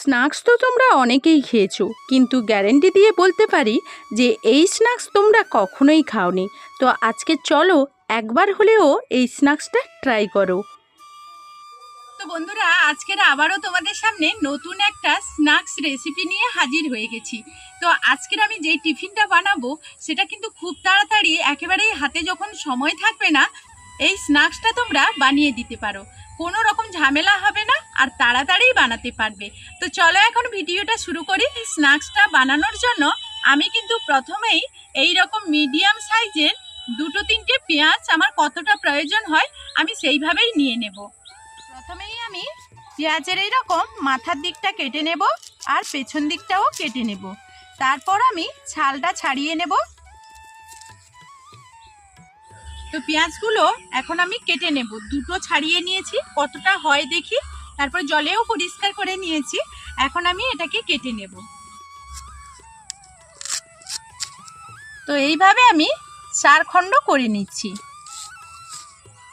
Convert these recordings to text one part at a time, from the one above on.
Snacks তো তোমরা অনেকেই খেয়েছো, কিন্তু গ্যারেন্টি দিয়ে বলতে পারি যে এই স্ন্যাক্স তোমরা কখনোই খাওনি। তো আজকে চলো একবার হলেও এই স্ন্যাক্সটা ট্রাই করো। তো বন্ধুরা, আজকের আবারও তোমাদের সামনে নতুন একটা স্ন্যাক্স রেসিপি নিয়ে হাজির হয়ে গেছি। তো আজকের আমি যেই টিফিনটা বানাবো, সেটা কিন্তু খুব তাড়াতাড়ি একেবারেই হাতে যখন সময় থাকবে না, এই স্ন্যাক্সটা তোমরা বানিয়ে দিতে পারো। কোনো রকম ঝামেলা তাড়াতাড়ি বানাতে পারবে। তো চলো এখন ভিডিওটা শুরু করি স্ন্যাক্সটা বানানোর জন্য। আমি কিন্তু প্রথমেই এই রকম মিডিয়াম সাইজের দুটো তিনটে পেঁয়াজ আমার কতটা প্রয়োজন হয় আমি সেইভাবেই নিয়ে নেব। প্রথমেই আমি পেঁয়াজের এই রকম মাথার দিকটা কেটে নেব আর পেছন দিকটাও কেটে নেব। তারপর আমি ছালটা ছাড়িয়ে নেব। তো পেঁয়াজগুলো এখন আমি কেটে নেব। দুটো ছাড়িয়ে নিয়েছি। কতটা হয় দেখি? তারপর জলেও পরিষ্কার করে নিয়েছি। এখন আমি এটাকে কেটে নেব। তো এইভাবে আমি চার খণ্ড করে নিচ্ছি।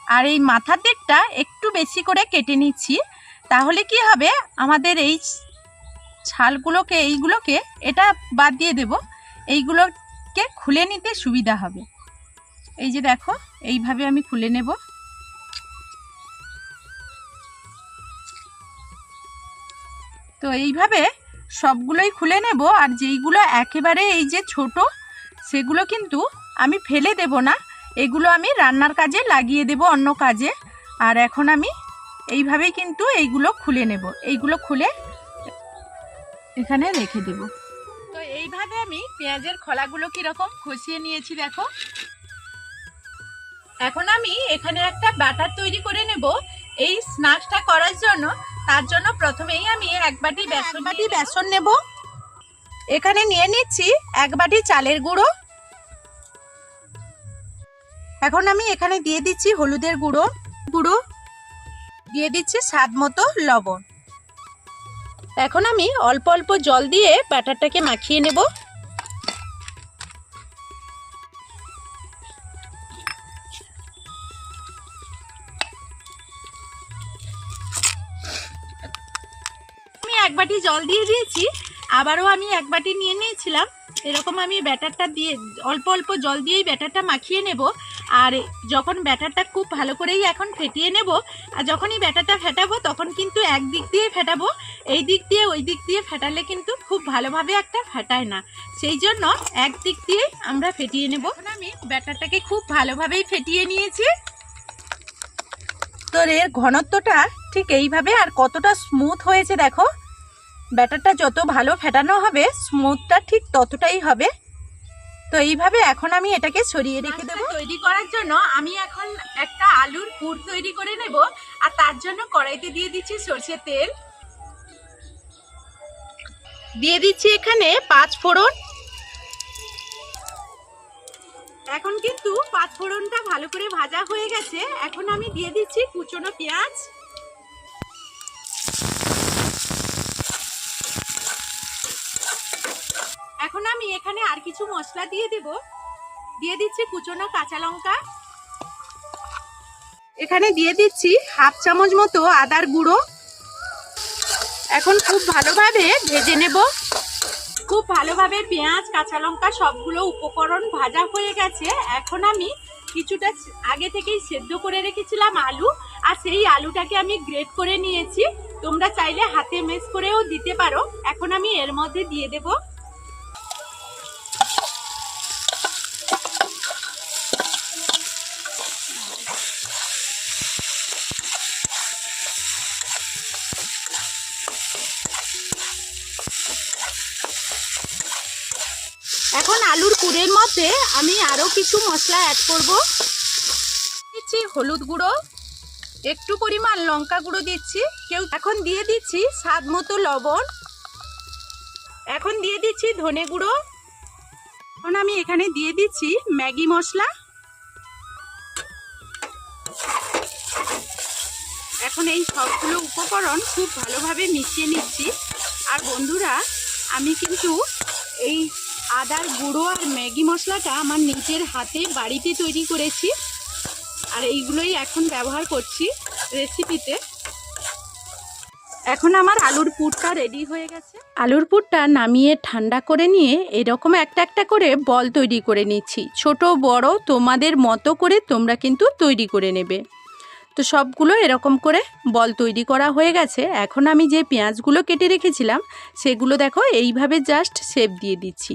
আর এই মাথার দিকটা একটু বেশি করে কেটে নিচ্ছি। তাহলে কি হবে? আমাদের এই ছালগুলোকে, এইগুলোকে, এটা বাদ দিয়ে দেব। এইগুলোকে খুলে নিতে সুবিধা হবে। এই যে দেখো, এইভাবে আমি খুলে নেব। তো এইভাবে সবগুলোই খুলে নেব আর যেইগুলো একেবারে এই যে ছোট, সেগুলো কিন্তু আমি ফেলে দেব না। এগুলো আমি রান্নার কাজে লাগিয়ে দেব অন্য কাজে। আর এখন আমি এইভাবেই কিন্তু এইগুলো খুলে নেব। এইগুলো খুলে এখানে রেখে দেব। তো এইভাবে আমি পেঁয়াজের খোলাগুলো কীরকম খসিয়ে নিয়েছি দেখো। এখন আমি এখানে একটা বাটার তৈরি করে নেব। এই স্ন্যাক্সটা করার জন্য তার জন্য প্রথমেই আমি এক বাটি বেসন বাটি বেসন নেব। এখানে নিয়ে নিচ্ছি এক বাটি চালের গুঁড়ো। এখন আমি এখানে দিয়ে দিচ্ছি হলুদের গুঁড়ো। গুঁড়ো। দিয়ে দিচ্ছি স্বাদ মতো লবণ। এখন আমি অল্প অল্প জল দিয়ে ব্যাটারটাকে মাখিয়ে নেব। এক বাটি জল দিয়ে দিয়েছি, আবারও আমি এক বাটি নিয়ে নিয়েছিলাম। এরকম আমি ব্যাটারটা দিয়ে, অল্প অল্প জল দিয়েই ব্যাটারটা মাখিয়ে নেব। আর যখন ব্যাটারটা খুব ভালো করেই এখন ফেটিয়ে নেব, আর যখনই ব্যাটারটা ফেটাবো, তখন কিন্তু এক দিক দিয়ে ফেটাবো, এই দিক দিয়ে ওই দিক দিয়ে ফেটালে কিন্তু খুব ভালোভাবে একটা ফেটায় না। সেই জন্য এক দিক দিয়ে আমরা ফেটিয়ে নেব। আমি ব্যাটারটাকে খুব ভালোভাবেই ফেটিয়ে নিয়েছি। তো এর ঘনত্বটা ঠিক এইভাবে আর কতটা স্মুথ হয়েছে দেখো। ব্যাটারটা যত ভালো ফেটানো হবে স্মুথটা ঠিক ততটাই হবে। তো এইভাবে এখন আমি এটাকে সরিয়ে রেখে দেবো। তৈরি করার জন্য আমি এখন একটা আলুর পুর তৈরি করে নেব আর তার জন্য কড়াইতে দিয়ে দিচ্ছি সর্ষের তেল। দিয়ে দিচ্ছি এখানে পাঁচ ফোড়ন। এখন কিন্তু পাঁচ ফোড়নটা ভালো করে ভাজা হয়ে গেছে। এখন আমি দিয়ে দিচ্ছি কুচনো পেঁয়াজ। এখন আর কিছু মশলা দিয়ে দেব। দিয়ে দিচ্ছি কুচনো কাঁচা লঙ্কা। এখানে দিয়ে দিচ্ছি হাফ চামচ মতো আদার গুঁড়ো। এখন খুব ভালোভাবে ভেজে নেব। খুব ভালোভাবে পেঁয়াজ, কাঁচা লঙ্কা সবগুলো উপকরণ ভাজা হয়ে গেছে। এখন আমি কিছুটা আগে থেকেই সেদ্ধ করে রেখেছিলাম আলু। আর সেই আলুটাকে আমি গ্রেট করে নিয়েছি। তোমরা চাইলে হাতে মেস করেও দিতে পারো। এখন আমি এর মধ্যে দিয়ে দেবো। এখন আলুর কুড়ের মধ্যে আমি আরও কিছু মশলা অ্যাড করব। দিচ্ছি হলুদ গুঁড়ো, একটু পরিমাণ লঙ্কা গুঁড়ো দিচ্ছি। কেউ এখন দিয়ে দিচ্ছি স্বাদ মতো লবণ। এখন দিয়ে দিচ্ছি ধনে গুঁড়ো। এখন আমি এখানে দিয়ে দিচ্ছি ম্যাগি মশলা। এখন এই সবগুলো উপকরণ খুব ভালোভাবে মিশিয়ে নিচ্ছি। আর বন্ধুরা, আমি কিন্তু এই আদার গুঁড়ো আর ম্যাগি মশলাটা আমার নিজের হাতে বাড়িতে তৈরি করেছি। আর এইগুলোই এখন ব্যবহার করছি রেসিপিতে। এখন আমার আলুর পুরটা রেডি হয়ে গেছে। আলুর পুরটা নামিয়ে ঠান্ডা করে নিয়ে এরকম একটা একটা করে বল তৈরি করে নিচ্ছি। ছোট, বড় তোমাদের মতো করে তোমরা কিন্তু তৈরি করে নেবে। তো সবগুলো এরকম করে বল তৈরি করা হয়ে গেছে। এখন আমি যে পেঁয়াজগুলো কেটে রেখেছিলাম, সেগুলো দেখো এইভাবে জাস্ট শেপ দিয়ে দিচ্ছি।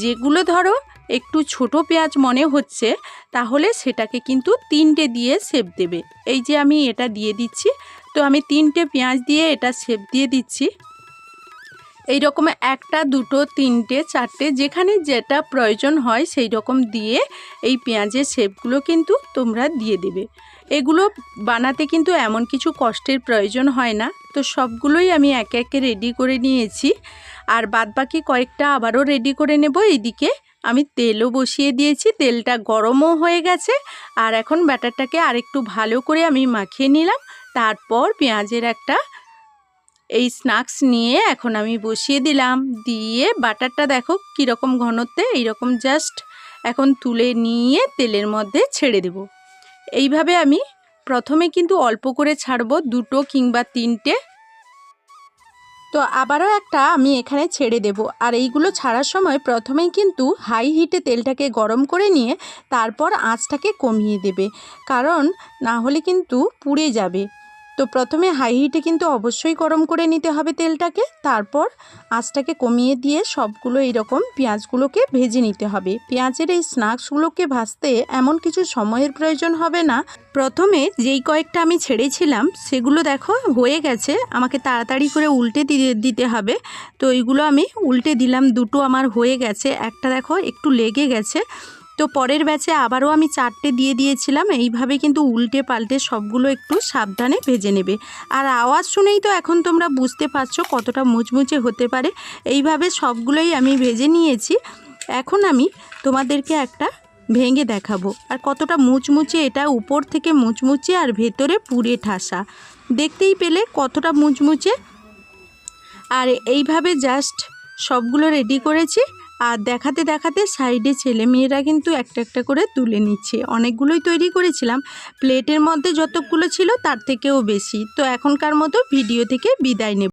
যেগুলো ধরো একটু ছোট পেঁয়াজ মনে হচ্ছে, তাহলে সেটাকে কিন্তু তিনটে দিয়ে শেপ দেবে। এই যে আমি এটা দিয়ে দিচ্ছি, তো আমি তিনটে পেঁয়াজ দিয়ে এটা শেপ দিয়ে দিচ্ছি। এই রকম একটা, দুটো, তিনটে, চারটে, যেখানে যেটা প্রয়োজন হয় সেই রকম দিয়ে এই পেঁয়াজের শেপগুলো কিন্তু তোমরা দিয়ে দেবে। এগুলো বানাতে কিন্তু এমন কিছু কষ্টের প্রয়োজন হয় না। তো সবগুলোই আমি একে একে রেডি করে নিয়েছি। আর বাদবাকি কয়েকটা আবারও রেডি করে নেব। এইদিকে আমি তেলও বসিয়ে দিয়েছি। তেলটা গরমও হয়ে গেছে। আর এখন ব্যাটারটাকে আরেকটু ভালো করে আমি মাখিয়ে নিলাম। তারপর পেঁয়াজের একটা এই স্ন্যাক্স নিয়ে এখন আমি বসিয়ে দিলাম। দিয়ে বাটারটা দেখো কীরকম ঘনত্বে, এইরকম জাস্ট এখন তুলে নিয়ে তেলের মধ্যে ছেড়ে দেব। এইভাবে আমি প্রথমে কিন্তু অল্প করে ছাড়বো দুটো কিংবা তিনটে। তো আবারও একটা আমি এখানে ছেড়ে দেব। আর এইগুলো ছাড়ার সময় প্রথমেই কিন্তু হাই হিটে তেলটাকে গরম করে নিয়ে তারপর আঁচটাকে কমিয়ে দেবে। কারণ না হলে কিন্তু পুড়ে যাবে। তো প্রথমে হাই হিটে কিন্তু অবশ্যই গরম করে নিতে হবে তেলটাকে, তারপর আঁচটাকে কমিয়ে দিয়ে সবগুলো এইরকম পেঁয়াজগুলোকে ভেজে নিতে হবে। পেঁয়াজের এই স্ন্যাক্সগুলোকে ভাজতে এমন কিছু সময়ের প্রয়োজন হবে না। প্রথমে যেই কয়েকটা আমি ছেড়েছিলাম, সেগুলো দেখো হয়ে গেছে, আমাকে তাড়াতাড়ি করে উল্টে দিতে হবে। তো এইগুলো আমি উল্টে দিলাম, দুটো আমার হয়ে গেছে, একটা দেখো একটু লেগে গেছে। তো পরের ব্যাচে আবারও আমি চারটে দিয়ে দিয়েছিলাম, এইভাবে কিন্তু উল্টে পাল্টে সবগুলো একটু সাবধানে ভেজে নেবে। আর আওয়াজ শুনেই তো এখন তোমরা বুঝতে পারছ কতটা মুচমুচে হতে পারে, এইভাবে সবগুলোই আমি ভেজে নিয়েছি। এখন আমি তোমাদেরকে একটা ভেঙে দেখাবো, আর কতটা মুচমুচে এটা উপর থেকে মুচমুচে আর ভেতরে পুড়ে ঠাসা। দেখতেই পেলে কতটা মুচমুচে। আর এইভাবে জাস্ট সবগুলো রেডি করেছি আর দেখাতে দেখাতে সাইডে ছেলে মেয়েরা কিন্তু একটা একটা করে তুলে নিচ্ছে। অনেকগুলোই তৈরি করেছিলাম। প্লেটের মধ্যে যতগুলো ছিল তার থেকেও বেশি। তো এখনকার মতো ভিডিও থেকে বিদায় নেব।